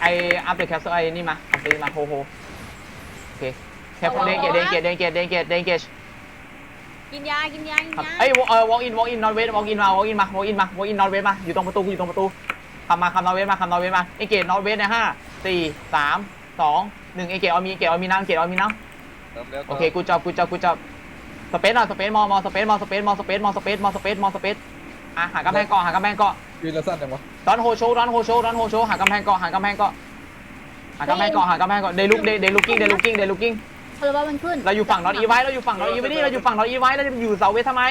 ไออัพเดอะแคสไอนี่มาอัพเดมาโฮโฮโอเคแคปเดนเกตเดนเกตเดนเกตเดนเกตเดนเกตกินยา กินยา กินครับยา เอ้ยเออ walk in walk in not wait walk in มา walk in มา walk in มา walk in not wait มา อยู่ตรงประตูอยู่ตรงประตูคำมาคำ not wait มาคำ not wait มาเอเกต not wait ในห้าสี่สามสองหนึ่งเอเกตเอามีเกตเอามีน้ำเกตเอามีน้ำเติมเร็วโอเค กูจับ กูจับ กูจับสเปซหน่อยสเปซมอมอสเปซมอสเปซมอสเปซมอสเปซมอสเปซมอสเปซอะหากำแพงเกาะหากำแพงเกาะ ยืนแล้วสั้นจังวะดอนโฮโชดอนโฮโชดอนโฮโชหากำแพงเกาะหากำแพงเกาะหากำแพงเกาะหากำแพงเกาะเดลุกเดเดลุกกิ้งเดลุกกิ้งเดลุกกิ้งคาร์บอนมันขึ้นเราอยู่ฝั่งนอตอีไว้เราอยู่ฝั่งนอตอีไว้นี่เราอยู่ฝั่งนอตอีไว้เราจะอยู่เสาเวททำไม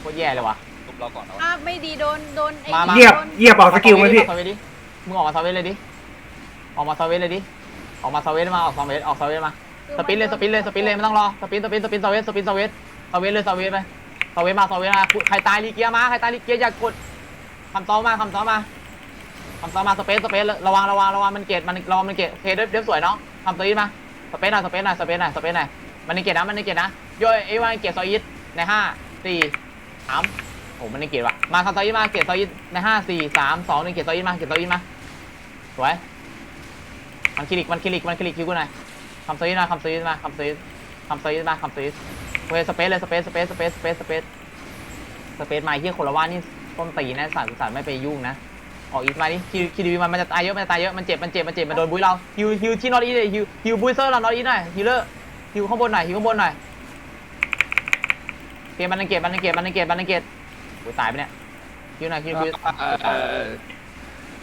โคตรแย่เลยว่ะทุบเราก่อนนะภาพไม่ดีโดนโดนไอ้มามา เหยียบเหยียบออกสกิลไหมพี่เาเวทดิมึงออกมาเซาเวทเลยดิออกมาเซาเวทเลยดิออกมาเซาเวทมาออกเซาเวทออกเซาเวทมา สปินเลยสปินเลยสปินเลยไม่ต้องรอสปินสปินสปินเซาเวทสปินเซาเวทเซาเวทเลยเซาเวทไป เซาเวทมาเซาเวทมาใครตายลีเกียมาใครตายลีเกียอย่ากดคำซ้อมาคำซ้อมาคำซ้อมาสเปซสเปซระวังระวังระวังมันเกตมันระวังมันเกตโอเคเดี๋ยวเดี๋ยวสวยเนาะคำสอีทมาสเปซหน่อยสเปซหน่อยสเปซหน่อยสเปซหน่อยมันในเกตนะมันในเกตนะโยเอวันเกตซอีทในห้าสี่สามโอ้มันในเกตว่ะมาคำซอีทมาเกตซอีทในห้าสี่สามสองหนึ่งเกตซอีทมาเกตซอีทมาสวยมันคลิกมันคลิกมันคลิกคิวกูหน่อยคำซอีทมาคำซอีทมาคำซอีทคำซอีทมาคำซอีทโอ เคสเปซเลยสเปซสเปซสเปซสเปซสเปซสเปซมาเฮียคนละว่านี่ต้นตีนะสารสารไม่ไปยุ่งนะออกอีทมาดิคิวคิวดีมันมันจะตายเยอะมันจะตายเยอะมันเจ็บมันเจ็บมันเจ็บมันโดนบุ้ยเราฮิวฮิวที่นอตอีเลยฮิวฮิวบุ้ยเซอร์เรานอตอีหน่อยฮิวเลอร์ฮิวข้างบนหน่อยฮิวข้างบนหน่อยเกมมันนังเกตมันนังเกตมันนังเกตมันนังเกตโอ้ยตายไปเนี่ยฮิวหน่อยฮิวฮิว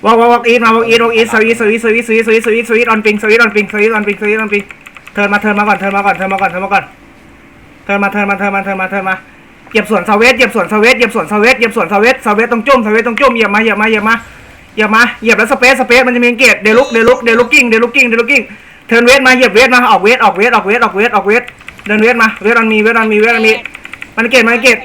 วอล์กวอล์กอีทมาวอล์กอีทวอล์กอีทสวิตสวิตสวิตสวิตสวิตสวิตสวิตออนปิงสวิตออนปิงสวิตออนปิงสวิตออนปิงเทิร์นมาเทิร์นมาก่อนเทิร์นมาก่อนเทิร์นมาก่อนเทิร์นมาก่อน ทิร์นมาเทิร์นมาเทิร์นมาเทิร์นมาเทิร์นมาเหยียบสวนสวิตเหยียบสวนสวิตเหยียบสวนสวิตเหยียบสวนสวิตสวิตตรงจุ่มสวิตตรงจุ่มเหยียบมาเหยียบมาเหยียบมาเหยียบมาเหยียบแล้วสเปซสเปซมันจะมีเกตเดลุกเดลุกเดลุกกิ้งเดลุกกิ้งเดลุกกิ้งเทิร์นเวทมาเหยียบเวทมาออกเวทออกเวทออกเวทออกเวทออกเวทเดินเวทมาเวทมันมีเวทมันมีเวทมันมีมันเกตมันเกต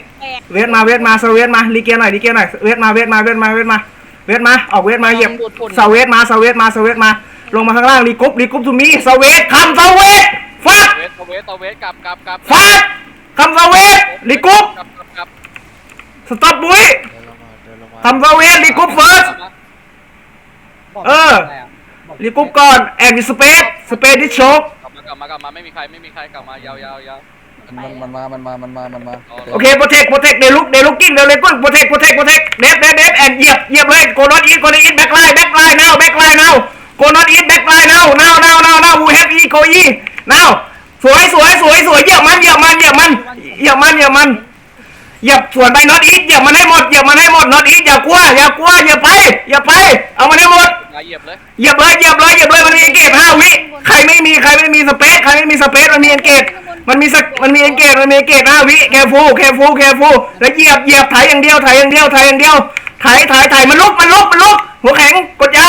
เวทมาเวทมาสเวทมาลีเกียหน่อยลีเกียหน่อยเวทมาเวทมาเวทมาเวทมาเวทมาออกเวทมาเหยียบสเวทมาสเวทมาสเวทมาลงมาข้างล่างรีกรุ๊ปรีกรุ๊ปทูมีสเวทคำสเวท ฟัดเวทเวทเวทกลับกลับกลับฟัดคำสเวทรีกรุ๊ปกลับกลับสต็อปบุ้ยคำสเวทรีกรุ๊ปเฟิร์ส เออรีกรุ๊ปก่อนแอนด์สเปซสเปซดิโชกกลับมากลับมากลับมาไม่มีใครไม่มีใครกลับมายาวยาวยาวมันมันมา มันมา มันมา มันมาโอเคโปรเทคโปรเทคเดลุกเดลุกกิ้งเดลุกกิ้งโปรเทคโปรเทคโปรเทคเดฟเดฟเดฟแอน เหยียบสวนไปนอตอีทเหยียบมันให้หมดเหยียบมันให้หมดนอตอีทอย่ากลัวอย่ากลัวอย่าไปอย่าไป เอามันให้หมดมาเหยียบเลยเหยียบเลยเหยียบเลยเหยียบเลยมันมีเอนเกจห้าวิใครไม่มีใครไม่มีสเปซใครไม่มีสเปซมันมีเอนเกจมันมีสกมันมีเอนเกจมันมีเอนเกจห้าวิแคฟูแคฟูแคฟูแล้วเหยียบเหยียบถ่ายอย่างเดียวถ่ายอย่างเดียวถ่ายอย่างเดียวถ่ายถ่ายถ่ายมันลุกมันลุกมันลุกหัวแข็งกดยา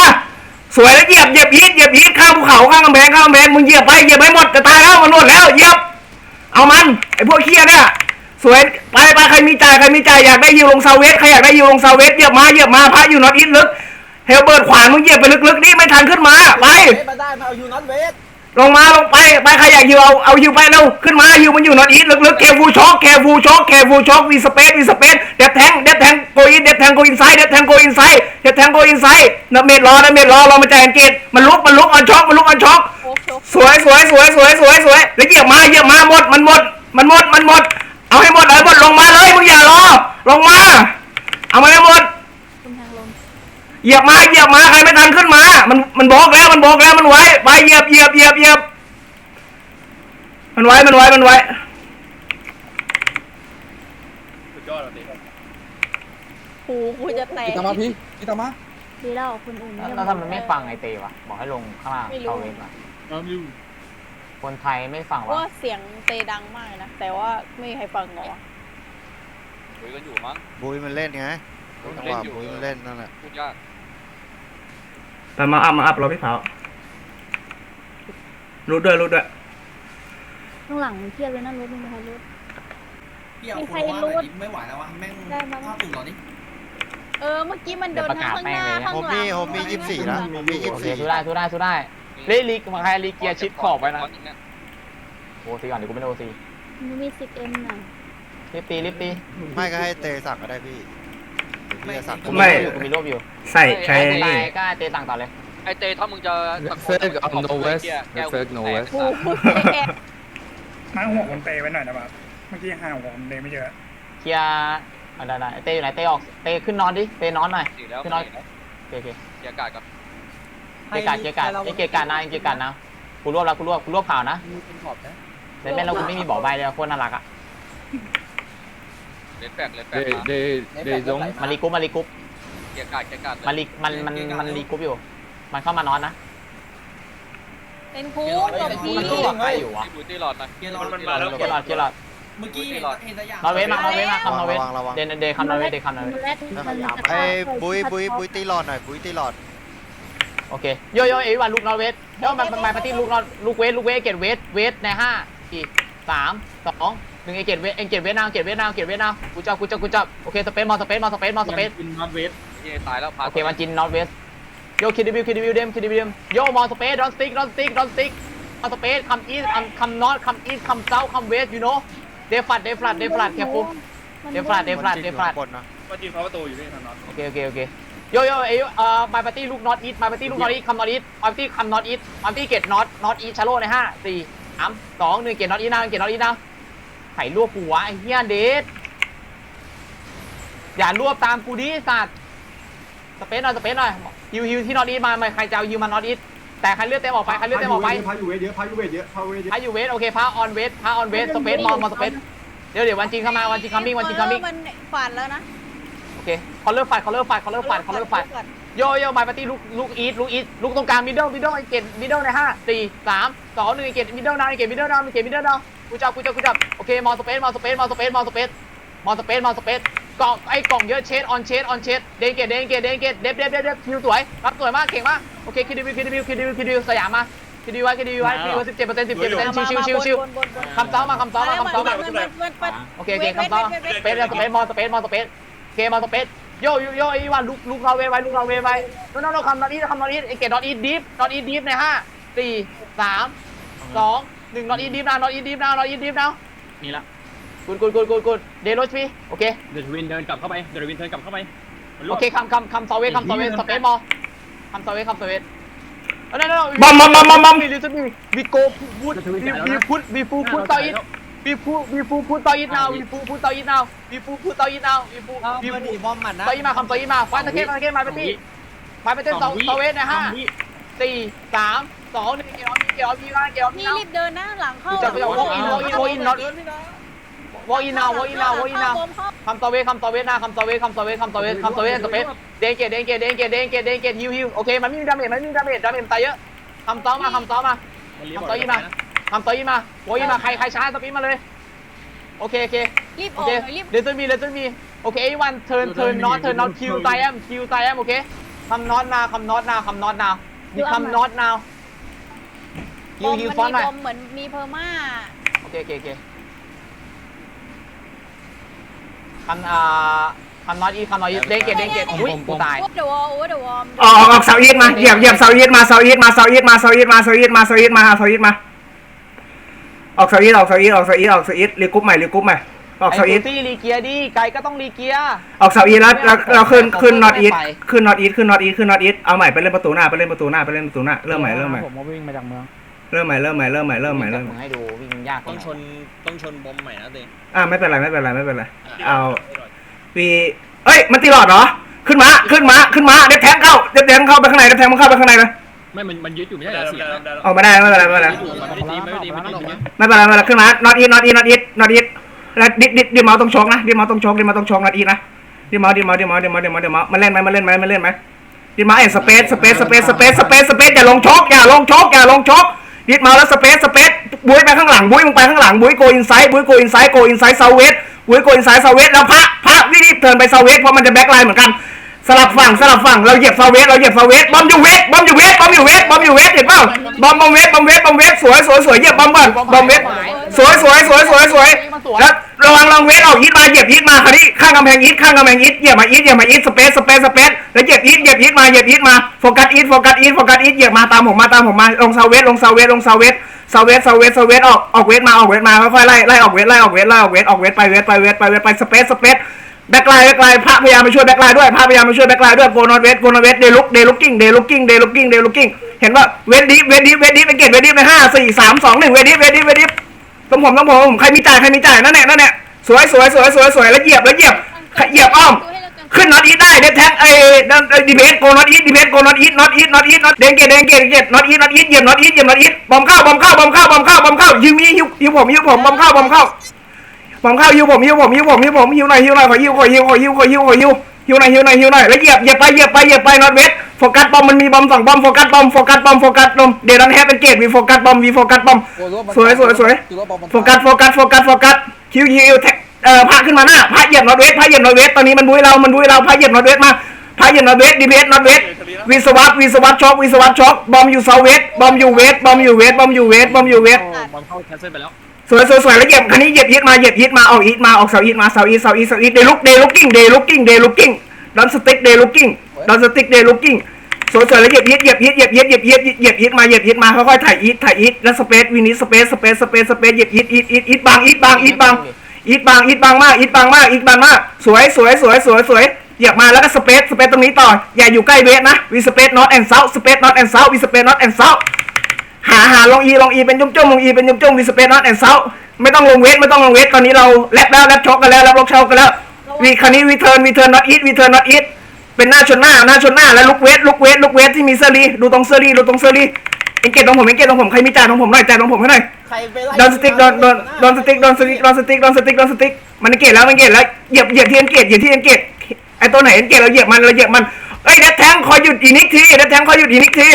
สวยแล้วเหยียบเหยียบฮีทเหยียบฮีทข้างภูเขาข้างกำแพงข้างกำแพงมึงเหยียบไปเหยียบไปหมดจะตายแล้วมันหมดแล้วเหยียบ เอามันไอพวกเคียเนี่ย สวยไปไปใครมีจ่ายใครมีจ่ายอยากได้ยิวลงเซาเวสใครอยากได้ยิวลงเซาเวสเหยียบมาเหยียบมาพระอยู่นอตอินลึกเฮลเบิร์ดขวานมึงเหยียบไปลึกๆนี่ไม่ทันขึ้นมาไปมาได้มาเอายูนอตเวทลงมาลงไปไปใครอยากยิวเอาเอายิวไปเร็วขึ้นมายิวมันอยู่นอตอีทลึกๆแคฟูช็อกแคฟูช็อกแคฟูช็อกวีสเปซวีสเปซเด็บแทงเด็บแทงโกอินเด็บแทงโกอินไซด์เด็บแทงโกอินไซด์เด็บแทงโกอินไซด์นัเมดรอนัเมดรอรอมาจ่ายอังกฤษมันลุกมันลุกออนช็อกมันลุกออนช็อกโชกโชกสวยสวยสวยสวยสวยสวยแล้วเหยียบมาเหยียบมาหมดมันหมดมันหมดมันหมด เอาให้หมดเอาให้หมดลงมาเลยมึงอย่ารอ ลงมา เอามาให้หมด คุณทางลมเหยียบมาเหยียบมาใครไม่ทันขึ้นมา มันมันบอกแล้วมันบอกแล้วมันไว้ไปเหยียบเหยียบเหยียบเหยียบมันไว้มันไว้มันไว้สุดยอดเลยหูกูจะแตกพี่ตามมาพี่พี่ตามมาดีแล้วคุณอุ่นแล้วทำไมไม่ฟังไอเตวะ บอกให้ลงข้างล่างไม่รู้เอาเวทมา คนไทยไม่ฟังวะว่าเสียงเตดังมากเลยนะ แต่ว่าไม่มีใครฟังเหรอวะคุยกันอยู่มั้ง บุยมันเล่นไงบุยมันจังเล่หนวะอยู่ บุยมันเล่นนั่นแหละพูดยากแต่มาอัพมาอัพเราพี่เผารู้ด้วยรู้ด้วย ข้างหลังเทียบเลยนะรถไม่มีใครรถ พี่เอามีคใครนว่ารู้แบบนี้ไม่ไหวแล้ววะแม่งได้มาภาพสูงเหรอนี่เออ เมื่อกี้มันโดนทั้งข้างหน้าข้างผมหลัมีงผมมียี่สิบสี่นะผมมียี่โอสิบเคสี่ สู้ได้สู้ได้สู้ได้ เล่ลีกใครลีเกียร์ชิดขอบไว้นะโอซีก่อนเดี๋ยวกูไม่ได้โอซีมันมีสิบเอ็มน่ะรีบตีรีบตีไม่ก็ให้เตะสั่งก็ได้พี่เตพี่จะสั่งกูไม่กูมีรูปอยู่ใส่ใช้ไอ้ตายก็เตะต่างต่อเลยไอเตถ้ามึงจะตะโกน Fake on no west Fake no west กูแกมาหัวผมเตะไว้หน่อยนะครับเมื่อกี้ห่างหัวผมเตะไม่เยอะเคลียร์อะได้ได้เตะอยู่ไหนเตะออกเตะขึ้นนอนดิเตะนอนหน่อยสี่แล้วขึ้นนอนสี่แล้วโอเคโอเคเกียร์กาดกับ เกียร์การดเกียร์การดไอ้เกียร์การดนะไอ้เกียร์การดนะกูรวบแล้วกูรวบกูรวบข่าวนะแต่แม่เรากูไม่มีบ่อใบเลยโคตรน่ารักอะเลนแบกเลนแบก they มา they they don't มันรีกรุ๊ปมันรีกรุ๊ปเกียร์กาดเกียร์กาดมันรีมันมันมันรีกรุ๊ปอยู่ มันเข้ามานอนนะเป็นคุ้มตบทีมันตู้กับใครอยู่วะที่บุยตี้หลอดนะเกียร์รอมันมาแล้วเกียร์หลอดเกียร์หลอดเมื่อกี้เห็นเห็นตัวอย่างนอร์เวย์มานอร์เวย์มาคำนอร์เวย์ระวังระวังเดนเดย์คำนอร์เวย์เดย์คำนอร์เวย์ไอ้บุยบุยบุยตีหลอดหน่อยบุยตีหลอดโอเคโยโย่เอวันลูกนอร์เวย์โย่มันมันมาปาร์ตี้ลูกนอร์ลูกเวสลูกเวสเกตเวสเวสในห้าสี่สามสองหนึ่งเอเกตเวสเอเกตเวสนาวเกตเวสนาวเกตเวสนาวกูจับกูจับกูจับโอเคสเปซมอสเปซมอสเปซมอสเปซที่ตายแล้วพาโอเคมันจินนอร์เวสโยคิดดิวิวคิดดิวิวเดมคิดดิวิวโยมอสเปซดอนสติ๊กดอนสติ๊กดอนสติ๊กมอสเปซคัมอีสคัมคัมนอตคัมอีสคัมเซาคัมเวสยูโน่เดฟลัดเดฟลัดเดฟลัดแคฟูเดฟลัดเดฟลัดเดฟลัดบนนะก็จินเขาประตูอยู่ที่ทางนั้นโอเคโอเคโอเค โยโย่เอเอ่อมาปาร์ตี้ลูกนอตอีทมาปาร์ตี้ลูกนอตอีทคัมนอตอีทมาปาร์ตี้คัมนอตอีทมาปาร์ตี้เกตนอตนอตอีทชาโลในห้าสี่สามสองหนึ่งเกตนอตอีทนะเกตนอตอีทนะไข่ลวกกูวะไอ้เหี้ยเดทอย่ารวบตามกูดิสัตว์สเปซหน่อยสเปซหน่อยฮิวฮิวที่นอตอีทมาไม่ใครจะเอาฮิวมานอตอีทแต่ใครเลือกเต็มออกไปใครเลือกเต็มออกไปพายุเวทเยอะพายุเวทเยอะพายุเวทเยอะพาอยู่เวทโอเคพาออนเวทพาออนเวทสเปซมองมองสเปซเดี๋ยวเดี๋ยววันจริงเข้ามาวันจริงคัมมิ่งวันจริงคัมมิ่งมันฝันแล้วนะโอ เค คอลเลอร์ฟัดคอลเลอร์ฟัดคอลเลอร์ฟัดคอลเลอร์ฟัดโยโย่มาปาร์ตี้ลูกลูกอีทลูกอีทลูกตรงกลางมิดเดิลมิดเดิลไอเกตมิดเดิลในห้าสี่สามสองหนึ่งไอเกตมิดเดิลดาวไอเกตมิดเดิลดาวไอเกตมิดเดิลดาวกูจับกูจับกูจับโอเคมอสเปซมอสเปซมอสเปซมอสเปซมอสเปซมอสเปซกล่องไอกล่องเยอะเชดออนเชดออนเชดเดนเกตเดนเกตเดนเกตเด็บเด็บเด็บเด็บคิวสวยรับสวยมากเก่งมากโอเคคิดดิวิวคิดดิวิวคิดดิวิวคิดดิวิวสยามมาคิดดิวิวไว้คิดดิวิวไว้คิดดิวิวสิบเจ็ดเปอร์เซ็นต์สิบเจ็ดเปอร์เซ็นต์ชิวชิวชิวชิวคำซ้อมมาคำซ้อมมาคำซ้อมมาโอเคโอเคคำซ้อมสเปซสเปซมอสเปซมอสเปซโอ เคมอสเปซโยโยโยไอ้วันลุกลุกเราเวไว้ลุกเราเวไว้โน่นโน่นคำนอนอีทคำนอนอีทไอเกตนอนอีทดีฟนอนอีทดีฟในห้าสี่สามสองหนึ่งนอนอีทดีฟนะนอนอีทดีฟนะนอนอีทดีฟนะนี่ละกูดกูดกูดกูดกูดเดโรชพีโอเคเดี๋ยววินเดินกลับเข้าไปเดี๋ยววินเดินกลับเข้าไปโอเคคำคำคำซอเวคำซอเวสเปซมอคำซอเวคำซอเวสนั่นนั่นบอมบอมบอมบอมบอมลิซนี่วีโกพูดวีวีพุทวีฟูพุทต่ออีท วีฟูวีฟูพุทต่ออีท now วีฟูพุทต่ออีท now วีฟูพุทต่ออีท now วีฟูวีฟูบอมมันนะต่ออีทมาคำต่ออีทมาฟันตะเกียบตะเกียบมาไปที่มาไปเต้นซอซอเวสนะห้าสี่สามสองหนึ่งเกี่ยวมีเกี่ยวมีมาเกี่ยวมีพี่ now รีบเดินนะหลังเข้ากูจะไปเอา walk in walk in walk in not walk in now walk in now walk in now คำต่อเวทคำต่อเวทนะคำต่อเวทคำต่อเวทคำต่อเวทคำต่อเวทสเปซเดนเกตเดนเกตเดนเกตเดนเกตเดนเกตฮิวฮิวโอเคมันไม่มีดาเมจมันไม่มีดาเมจดาเมจตายเยอะคำต่อมาคำต่อมาคำต่ออีมา คำต่ออีมาโวยมาใครใครช้าสปีดมาเลยโอเคโอเครีบอโออกเคหน่อยรีบเดนเซอร์มีเดนเซอร์มีโอเคไอ้วันเทิร์นเทิร์นน็อตเทิร์นน็อตคิวไซแอมคิวไซแอมโอเคคำน็อตนาคำน็อตนาคำน็อตนามีคำน็อตนาวบฮิอวมฮิวมันฟอนมีหน่อยบอมเหมือนมีเพอร์มาโอเคโอเคโอเคคำอ่าคำน็อตอีคำน็อตอีเดนเกตเดนเกตอุ้ยกูตายโอ้เดอะวอลโอ้เดอะวอลออกออกเสาอีทมาเหยียบเหยียบเสาอีทมาเสาอีทมาเสาอีทมาเสาอีทมาเสาอีทมาเสาอีทมาเสาอีทมาอ อกเสาอีทออกเสาอีทออกเสาอีทออกเสาอีทรีกรุ๊ปใหม่รีกรุ๊ปใหม่ออกเสาอีทไซี่รีเกียร์ดิไกลก็ต้องรีเกียร์ ออกเสาอีทแล้วแล้วเราขึ้นขึ้นนอตอีทขึ้นนอตอีทขึ้นนอตอีทขึ้นนอตอีทเอาใหม่ไปเล่นประตูหน้าไปเล่นประตูหน้าไปเล่นประตูหน้าเริ่มใหม่เริ่มใหม่ผมมาวิ่งมาจากเมืองเริ่มใหม่เริ่มใหม่เริ่มใหม่เริ่มใหม่เริ่มใหมึม่งให้ดูวิ่งยากต้องชนต้องชนบอมใหม่นะเต้อ่าไม่เป็นไรไม่เป็นไรไม่เป็นไรเอาวีเอ้ยมันตีหลอดเหรอขึ้นมาขึ้นมาขึ้นมาเด็บแทงเข้าเด็บแทงเข้าไปข้างในเด็บแทงมันเข้าไปข้างในเลย ไม่ มันมันยึดอยู่ไม่ใช่เหรอเสียงนะออกมาได้ไม่เป็นไรไม่เป็นไรมันไม่ได้ตีไม่ได้ตีมันต้องอย่างเงี้ยไม่เป็นไรไม่เป็นไรขึ้นมา not eat not eat not eat not eat แล้วดิดดิดดิดเมาส์ต้องชกนะดิดเมาส์ต้องชกดิดเมาส์ต้องชก not eat นะดิดเมาส์ดิดเมาส์ดิดเมาส์ดิดเมาส์ดิดเมาส์ดิดเมาส์มาเล่นไหมมาเล่นไหมมาเล่นไหมดิดเมาส์เอ็สเปซสเปซสเปซสเปซสเปซสเปซอย่าลงชกอย่าลงชกอย่าลงชกดิดเมาส์แล้วสเปซสเปซบุ้ยไปข้างหลังบุ้ยมึงไปข้างหลังบุ้ยโกอินไซด์บุ้ยโกอินไซด์โกอินไซด์เซาเวสบุ้ยโกอินไซด์เซาเวสแล้วพระพระรีบเทิร์นไปเซาเวสเพราะมันจะแบ็คไลน์เหมือนกัน สลับฝั่งสลับฝั่งเราเหยียบเซาเวสเราเหยียบเซาเวสบอมอยู่เวสบอมอยู่เวสบอมอยู่เวสบอมอยู่เวสเห็นเปล่าบอมบอมเวสบอมเวสบอมเวสสวยสวยสวยเหยียบบอมก่อนบอมเวสสวยสวยสวยสวยสวยแล้วระวังลองเวสออกยิดมาเหยียบยิดมาคราวนี้ข้างกำแพงยิดข้างกำแพงยิดเหยียบมายิดเหยียบมายิดสเปซสเปซสเปซแล้วเหยียบยิดเหยียบยิดมาเหยียบยิดมาโฟกัสยิดโฟกัสยิดโฟกัสยิดเหยียบมาตามผมมาตามผมมาลงเซาเวสลงเซาเวสลงเซาเวสเซาเวสเซาเวสเซาเวสออกออกเวสมาออกเวสมาค่อยๆไล่ไล่ออกเวสไล่ออกเวสไล่ออกเวสออกเวสไปเวสไปเวสไปเวสไปสเปซสเปซ แบ็คไลน์แบ็คไลน์พระพยายามมาช่วยแบ็คไลน์ด้วยพระพยายามมาช่วยแบ็คไลน์ด้วยโกนอตเวสโกนอตเวสเดลุกเดลุกกิ้งเดลุกกิ้งเดลุกกิ้งเดลุกกิ้งเห็นว่าเวสดิฟเวสดิฟเวสดิฟไปเก็บเวสดิฟไปห้าสี่สามสองหนึ่งเวสดิฟเวสดิฟเวสดิฟต้องผมต้องผมใครมีจ่ายใครมีจ่ายนั่นแหละนั่นแหละสวยสวยสวยสวยสวยแล้วเหยียบแล้วเหยียบเหยียบอ้อมขึ้นน็อตอีทได้เดนแท็กไอ้ดีเพสโกน็อตอีทดีเพสโกน็อตอีทน็อตอีทน็อตอีทน็อตเดนเกตเดนเกตเกตน็อตอีทน็อตอีทเหยียบน็อตอีทเหยียบน็อตอีทบอมเข้าบอมเข้าบอมเข้าบอมเข้าบอมเข้ายิวมียิวยิวผมยิวผมบอมเข้าบอมเข้า บอมเข้ายิวผมยิวผมยิวผมยิวผมยิวหน่อยยิวหน่อยขอยิวขอยิวขอยิวขอยิวขอยิวยิวหน่อยยิวหน่อยยิวหน่อยแล้วเหยียบเหยียบไปเหยียบไปเหยียบไปน็อตเวสโฟกัสบอมมันมีบอมสองบอมโฟกัสบอมโฟกัสบอมโฟกัสบอมเดนันแฮปเป็นเกตวีโฟกัสบอมวีโฟกัสบอมสวยสวยสวยโฟกัสโฟกัสโฟกัสโฟกัสคิวคิวแท็กเอ่อพาขึ้นมาหน้าพาเหยียบน็อตเวสพาเหยียบน็อตเวสตอนนี้มันบุ้ยเรา มันบุ้ยเราพาเหยียบน็อตเวสมาพายเย็นนอตเวสดีเพสนอตเวสวิศวัตวิศวัตช็อกวิศวัตช็อกบอมอยู่เซาเวสบอมอยู่เวสบอมอยู่เวสบอมอยู่เวสบอมอยู่เวสบอลเข้าแคนเซิลไปแล้ว สวยสวยสวยแล้วเหยียบคันนี้เหยียบยิดมาเหยียบยิดมาออกอีทมาออกเสาอีทมาเสาอีทเสาอีทเสาอีทเดลุกเดลุกกิ้งเดลุกกิ้งเดลุกกิ้งดอนสติ๊กเดลุกกิ้งดอนสติ๊กเดลุกกิ้งสวยสวยแล้วเหยียบยิดเหยียบยิดเหยียบยิดเหยียบยิดเหยียบยิดมาเหยียบยิดมาค่อยๆถ่ายอีทถ่ายอีทแล้วสเปซวินิสเปซสเปซสเปซสเปซเหยียบยิดอีทอีทอีทบางอีทบางอีทบางอีทบางอีทบางมากอีทบางมากอีทบางมากสวยสวยสวยสวยสวยเหยียบมาแล้วก็สเปซสเปซตรงนี้ต่ออย่าอยู่ใกล้เวทนะวีสเปซนอตแอนเซาสเปซนอตแอนเซาวีสเปซนอตแอนเซา หาหาลงอีลงอีเป็นจุ้มจุ้มลงอีเป็นจุ้มจุ้มวิสเปนนอตแอนเซาไม่ต้องลงเวทไม่ต้องลงเวทตอนนี้เราแลบแล้วแลบช็อกกันแล้วแลบล็อกช็อกกันแล้ววีคันนี้วีเทิร์นวีเทิร์นน็อตอีทวีเทิร์นน็อตอีทเป็นหน้าชนหน้าหน้าชนหน้าแล้วลุกเวทลุกเวทลุกเวทที่มีเซอรีดูตรงเซอรีดูตรงเซอรีเอ็งเกตตรงผมเอ็งเกตตรงผมใครมีจ่ายตรงผมหน่อยจ่ายตรงผมให้หน่อยใครไปไล่ดอนสติ๊กดอนดอนดอนสติ๊กดอนสติ๊กดอนสติ๊กดอนสติ๊กดอนสติ๊กมันเอ็งเกตแล้วมันเอ็งเกตแล้วเหยียบเหยียบที่เอ็งเกตเหยียบที่เอ็งเกตไอตัวไหนเอ็งเกตเราเหยียบมันเราเหยียบมันเอ้ยเดดแทงคอยหยุดอีนิกทีเดดแทงคอยหยุดอีนิกที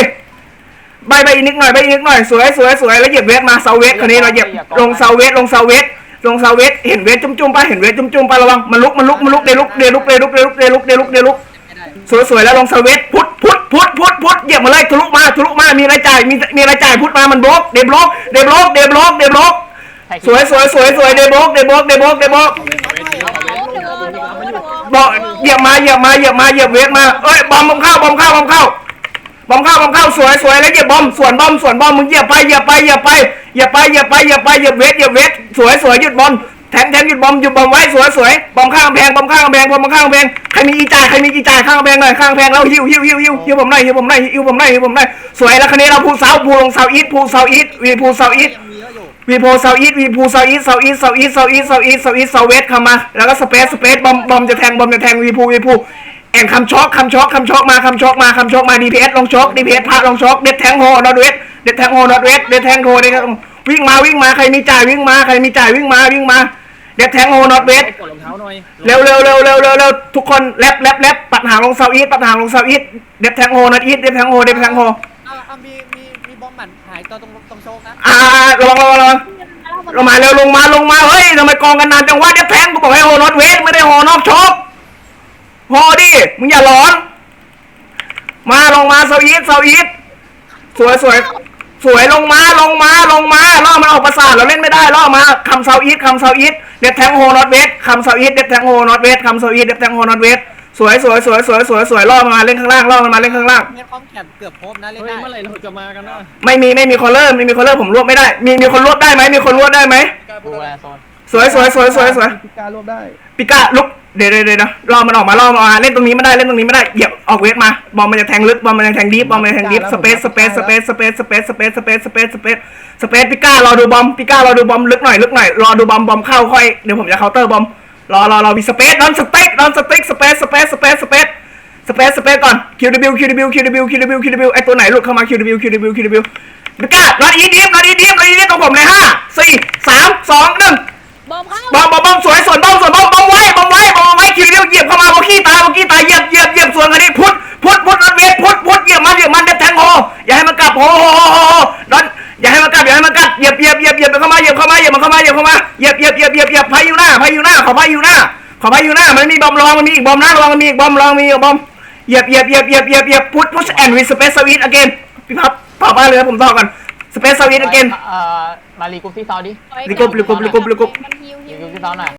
ใบใบอีกนิดหน่อยใบอีกนิดหน่อยสวยสวยสวยแล้วเหยียบเวทมาเซาเวทคนนี้เราเหยียบลงเซาเวทลงเซาเวทลงเซาเวทเห็นเวทจุ่มจุ่มๆป่ะเห็นเวทจุ่มจุ่มๆป่ะระวังมันลุกมันลุกมันลุกเดลุกเดลุกเดลุกเดลุกเดลุกเดลุกเดลุกสวยสวยแล้วลงเซาเวทพุทธพุทธพุทธพุทธพุทธเหยียบมาเลยทะลุมาทะลุมามีรายจ่ายมีมีรายจ่ายพุทธมามันบล็อกเดบล็อกเดบล็อกเดบล็อกเดบล็อกสวยสวยสวยสวยเดบล็อกเดบล็อกเดบล็อกเดบล็อกบอกเหยียบมาเหยียบมาเหยียบมาเหยียบเวทมาเอ้ยบอมบอมเข้าบอมเข้าบอมเข้า บอมเข้าบอมเข้าสวยสวยแล้วเหยียบบอมส่วนบอมส่วนบอมมึงเหยียบไปเหยียบไปเหยียบไปเหยียบไปเหยียบไปเหยียบไปเหยียบเวทเหยียบเวทสวยสวยหยุดบอมแทงแทงหยุดบอมหยุดบอมไว้สวยสวยบอมข้างกำแพงบอมข้างกำแพงบอมข้างกำแพงใครมีอีจ่ายใครมีอีจ่ายข้างกำแพงหน่อยข้างกำแพงแล้วหิวหิวหิวหิวหิวผมหน่อยหิวผมหน่อยหิวผมหน่อยหิวผมหน่อยสวยแล้วคันนี้เราพูเสาพูลงเสาอีทพูเสาอีทวีพูเสาอีทวีโพเซาอีทวีพูเซาอีทเซาอีทเซาอีทเซาอีทเซาอีทเซาอีทเซาเวสเข้ามาแล้วก็สเปซสเปซบอมบอมจะแทงบอมจะแทงวีพูวีพู แอนคำช็อกคำช็อกคำช็อกมาคำช็อกมาคำช็อกมาดีพีเอสลงช็อกดีพีเอสพาลงช็อกเด็ดแทงโฮนอตเวสเด็ดแทงโฮนอตเวสเด็ดแทงโฮเด็ดวิ่งมาวิ่งมาใครมีจ่ายวิ่งมาใครมีจ่ายวิ่งมาวิ่งมาเด็ดแทงโฮนอตเวสกดรองเท้าหน่อยเร็วเร็วเร็วเร็วเร็วเร็วทุกคนแลบแลบแลบปัดหางลงเซาอีทปัดหางลงเซาอีทเด็ดแทงโฮนอตอีทเด็ดแทงโฮเด็ดแทงโฮอ่ามีมีมีบอมหมันหายตัวตรงตรงโชคนะอ่าระวังระวังระวังลงมาเร็วลงมาลงมาเฮ้ยทำไมกองกันนานจังวะเดี๋ยวแทงกูบอกให้โฮนอตเวสไม่ได้โฮนอกชก โฮดิ มึงอย่าหลอน มาลงมาเซาอีทเซาอีทสวยสวยสวยลงมาลงมาลงมาล่อมันออกประสาทเราเล่นไม่ได้ล่อมาคำเซาอีทคำเซาอีทเด็ดแทงโฮนอตเวสคำเซาอีทเด็ดแทงโฮนอตเวสคำเซาอีทเด็ดแทงโฮนอตเวสสวยสวยสวยสวยสวยสวยล่อมันมาเล่นข้างล่างล่อมันมาเล่นข้างล่างเงี้ยความแข็งเกือบครบนะเล่นเฮ้ยได้เมื่อไหร่เราจะมากันนะไม่มีไม่มีคนเริ่มไม่มีคนเริ่มผมรวบไม่ได้ มีมีคนรวบได้ไหมมีคนรวบได้ไหมดูแลโซน สวยสวยสวยสวยสวยพิการรวบได้ปิก้าลุกเดี๋ยวเดี๋ยวเดี๋ยวนะรอมันออกมารอมันออกมาเล่นตรงนี้ไม่ได้เล่นตรงนี้ไม่ได้เหยียบออกเวทมา บอลมันจะแทงลึกบอลมันจะแทงดีฟบอลมันจะแทงดีฟสเปซสเปซสเปซสเปซสเปซสเปซสเปซสเปซสเปซสเปซปิก้ารอดูบอมปิก้ารอดูบอมลึกหน่อยลึกหน่อยรอดูบอมบอมเข้าค่อยเดี๋ยวผมจะเคาน์เตอร์บอมรอรอรอมีสเปซดอนสเต็กดอนสเต็กสเปซสเปซสเปซสเปซสเปซสเปซก่อน QW QW QW QW QW ไอตัวไหนหลุดเข้ามา QW QW QW ปิก้านอนอีดีฟนอนอีดีฟนอนอีดีฟตรงผมเลยห้าสี่สามสองหนึ่ง บอมเข้าบอมบอมบอมสวยสวนบอมสวนบอมบอมไว้บอมไว้บอมไว้คิวเดียวเหยียบเข้ามาบอมขี้ตายบอมขี้ตายเหยียบเหยียบเหยียบสวนกันนี่พุทธพุทธพุทธรถเวทพุทธพุทธเหยียบมันเหยียบมันเด็ดแทงโฮอย่าให้มันกลับโฮโฮโฮโฮโฮดอนอย่าให้มันกลับอย่าให้มันกลับเหยียบเหยียบเหยียบเหยียบมันเข้ามาเหยียบเข้ามาเหยียบมันเข้ามาเหยียบเข้ามาเหยียบเหยียบเหยียบเหยียบเหยียบพายุหน้าพายุหน้าขอพายุหน้าขอพายุหน้ามันมีบอมรองมันมีอีกบอมนะระวังมันมีอีกบอมรองมีอีกบอมเหยียบเหยียบเหยียบเหยียบเหยียบเหยียบพุทธพุทธแอนด์วิสเปซสวิตอเกนพี่พับเปล่าบ้านเลยผมต่อกันสเปซสวิตอเกนเอ่อ มารีกรุ๊ปที่เซาดิลิกุบลิกุบลิกุบลิกุบมันฮิวฮิรีว กรุ๊ปที่เซาหน่อย